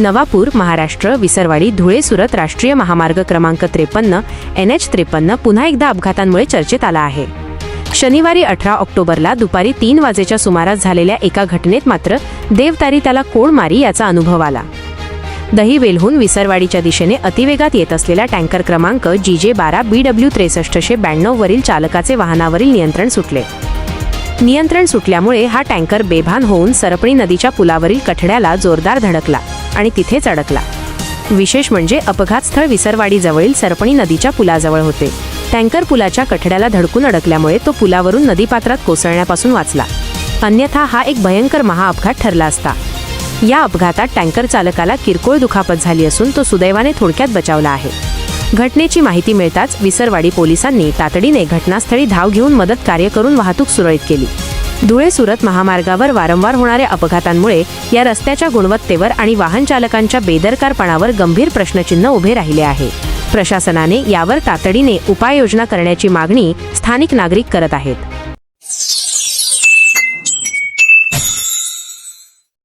नवापूर महाराष्ट्र विसरवाडी धुळे सुरत राष्ट्रीय महामार्ग क्रमांक त्रेपन्न एन एच त्रेपन्न पुन्हा एकदा अपघातांमुळे चर्चेत आला आहे. शनिवारी अठरा ऑक्टोबरला दुपारी तीन वाजेच्या सुमारास झालेल्या एका घटनेत मात्र देवतारी त्याला कोड मारी याचा अनुभव आला. दहिवेलहून विसरवाडीच्या दिशेने अतिवेगात येत असलेला टँकर क्रमांक जी जे बारा बी डब्ल्यू त्रेसष्टशे ब्याण्णववरील चालकाचे वाहनावरील नियंत्रण सुटले. नियंत्रण सुटल्यामुळे हा टँकर बेभान होऊन सरपणी नदीच्या पुलावरील कठड्याला जोरदार धडकला आणि तिथेच अडकला. विशेष म्हणजे अपघातस्थळ विसरवाडीजवळील सरपणी नदीच्या पुलाजवळ होते. टँकर पुलाच्या कठड्याला धडकून अडकल्यामुळे तो पुलावरून नदीपात्रात कोसळण्यापासून वाचला. अन्यथा हा एक भयंकर महाअपघात ठरला असता. या अपघातात टँकर चालकाला किरकोळ दुखापत झाली असून तो सुदैवाने थोडक्यात बचावला आहे. घटनेची माहिती मिळताच विसरवाडी पोलिसांनी तातडीने घटनास्थळी धाव घेऊन मदत कार्य करून वाहतूक सुरळीत केली. धुळे सुरत महामार्गावर वारंवार होणाऱ्या अपघातांमुळे या रस्त्याच्या गुणवत्तेवर आणि वाहन चालकांच्या बेदरकारपणावर गंभीर प्रश्नचिन्ह उभे राहिले आहे. प्रशासनाने यावर तातडीने उपाययोजना करण्याची मागणी स्थानिक नागरिक करत आहेत.